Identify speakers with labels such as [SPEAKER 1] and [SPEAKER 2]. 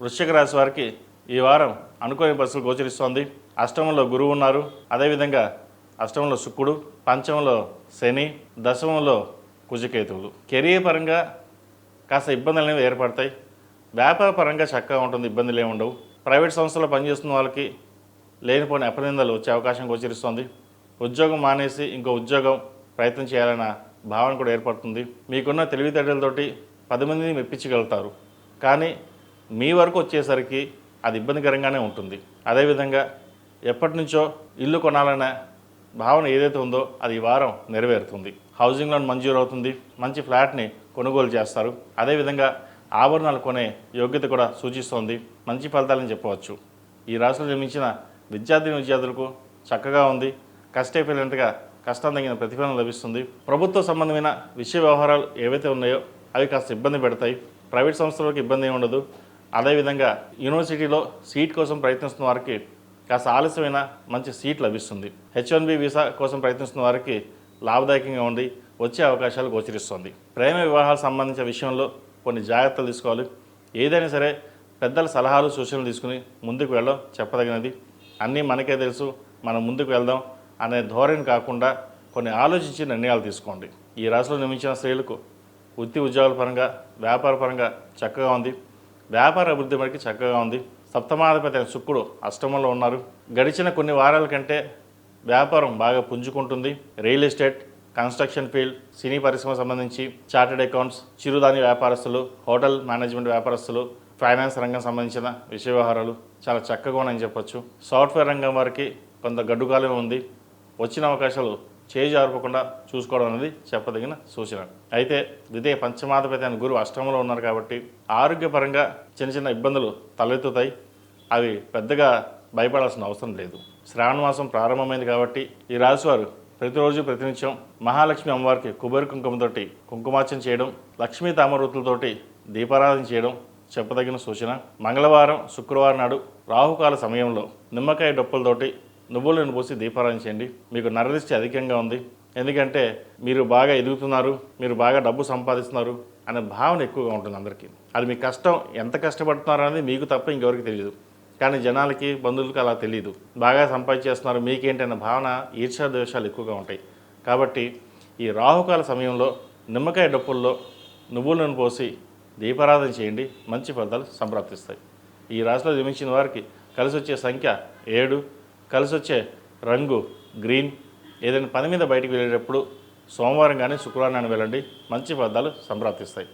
[SPEAKER 1] వృశ్చిక రాశి వారికి ఈ వారం అనుకోని పరిస్థితులు గోచరిస్తోంది. అష్టమంలో గురువు ఉన్నారు. అదేవిధంగా అష్టమంలో శుక్రుడు పంచమంలో శని దశమంలో కుజకేతువులు. కెరీర్ పరంగా కాస్త ఇబ్బందులు అనేవి ఏర్పడతాయి. వ్యాపార పరంగా చక్కగా ఉంటుంది ఇబ్బందులు ఏమి ఉండవు. ప్రైవేట్ సంస్థలో పనిచేస్తున్న వాళ్ళకి లేనిపోని అపనిందలు వచ్చే అవకాశం గోచరిస్తోంది. ఉద్యోగం మానేసి ఇంకో ఉద్యోగం ప్రయత్నం చేయాలన్న భావన కూడా ఏర్పడుతుంది. మీకున్న తెలివితేటలతోటి పది మందిని మెప్పించగలుగుతారు. కానీ మీ వరకు వచ్చేసరికి అది ఇబ్బందికరంగానే ఉంటుంది. అదేవిధంగా ఎప్పటి నుంచో ఇల్లు కొనాలన్న భావన ఏదైతే ఉందో అది ఈ వారం నెరవేరుతుంది. హౌసింగ్ లోన్ మంజూరు అవుతుంది. మంచి ఫ్లాట్ని కొనుగోలు చేస్తారు. అదేవిధంగా ఆభరణాలు కొనే యోగ్యత కూడా సూచిస్తోంది. మంచి ఫలితాలని చెప్పవచ్చు. ఈ రాశిలో జన్మించిన విద్యార్థి విద్యార్థులకు చక్కగా ఉంది. కష్టైపోయినట్టుగా కష్టం తగిన ప్రతిఫలం లభిస్తుంది. ప్రభుత్వ సంబంధమైన విషయ వ్యవహారాలు ఏవైతే ఉన్నాయో అవి కాస్త ఇబ్బంది పెడతాయి. ప్రైవేట్ సంస్థలకు ఇబ్బంది ఏమి ఉండదు. అదేవిధంగా యూనివర్సిటీలో సీట్ కోసం ప్రయత్నిస్తున్న వారికి కాస్త ఆలస్యమైన మంచి సీట్ లభిస్తుంది. హెచ్ వన్ బి వీసా కోసం ప్రయత్నిస్తున్న వారికి లాభదాయకంగా ఉండి వచ్చే అవకాశాలు గోచరిస్తుంది. ప్రేమ వివాహాలకు సంబంధించిన విషయంలో కొన్ని జాగ్రత్తలు తీసుకోవాలి. ఏదైనా సరే పెద్దల సలహాలు సూచనలు తీసుకుని ముందుకు వెళ్ళడం చెప్పదగినది. అన్నీ మనకే తెలుసు మనం ముందుకు వెళ్దాం అనే ధోరణి కాకుండా కొన్ని ఆలోచించి నిర్ణయాలు తీసుకోండి. ఈ రాశిలో నిర్మించిన స్త్రీలకు వృత్తి ఉద్యోగాల పరంగా వ్యాపార పరంగా చక్కగా ఉంది. వ్యాపార అభివృద్ధి మనకి చక్కగా ఉంది. సప్తమాధిపతి అయిన శుక్రుడు అష్టమంలో ఉన్నారు. గడిచిన కొన్ని వారాల కంటే వ్యాపారం బాగా పుంజుకుంటుంది. Real estate construction field cine పరిశ్రమ సంబంధించి చార్టెడ్ అకౌంట్స్ చిరుధాన్య వ్యాపారస్తులు హోటల్ మేనేజ్మెంట్ వ్యాపారస్తులు ఫైనాన్స్ రంగం సంబంధించిన విషయ వ్యవహారాలు చాలా చక్కగా ఉన్నాయని చెప్పొచ్చు. సాఫ్ట్వేర్ రంగం వారికి కొంత గడ్డుకాలమే ఉంది. వచ్చిన అవకాశాలు చేయి చూసుకోవడం అనేది చెప్పదగిన సూచన. అయితే ద్వితీయ పంచమాధిపతి అని గురువు అష్టమంలో ఉన్నారు కాబట్టి ఆరోగ్యపరంగా చిన్న చిన్న ఇబ్బందులు తలెత్తుతాయి. అవి పెద్దగా భయపడాల్సిన అవసరం లేదు. శ్రావణ మాసం ప్రారంభమైంది కాబట్టి ఈ రాశివారు ప్రతిరోజు ప్రతినిత్యం మహాలక్ష్మి అమ్మవారికి కుబేరు కుంకుమతోటి కుంకుమార్చన చేయడం లక్ష్మీ తామరూతులతోటి దీపారాధన చేయడం చెప్పదగిన సూచన. మంగళవారం శుక్రవారం నాడు రాహుకాల సమయంలో నిమ్మకాయ డొప్పులతోటి నువ్వులను పోసి దీపారాధన చేయండి. మీకు నరదిష్టి అధికంగా ఉంది. ఎందుకంటే మీరు బాగా ఎదుగుతున్నారు మీరు బాగా డబ్బు సంపాదిస్తున్నారు అనే భావన ఎక్కువగా ఉంటుంది అందరికీ. అది మీ కష్టం ఎంత కష్టపడుతున్నారు అనేది మీకు తప్ప ఇంకెవరికి తెలియదు. కానీ జనాలకి బంధువులకి అలా తెలియదు. బాగా సంపాదించేస్తున్నారు మీకేంటి అన్న భావన ఈర్ష్యా ద్వేషాలు ఎక్కువగా ఉంటాయి. కాబట్టి ఈ రాహుకాల సమయంలో నిమ్మకాయ డప్పుల్లో నువ్వులను పోసి దీపారాధన చేయండి. మంచి ఫలితాలు సంప్రాప్తిస్తాయి. ఈ రాశిలో జన్మించిన వారికి కలిసి వచ్చే సంఖ్య ఏడు కలిసి వచ్చే రంగు గ్రీన్. ఏదైనా పని మీద బయటికి వెళ్ళేటప్పుడు సోమవారం కానీ శుక్రవారం కానీ వెళ్ళండి. మంచి ఫలితాలు సంప్రాప్తిస్తాయి.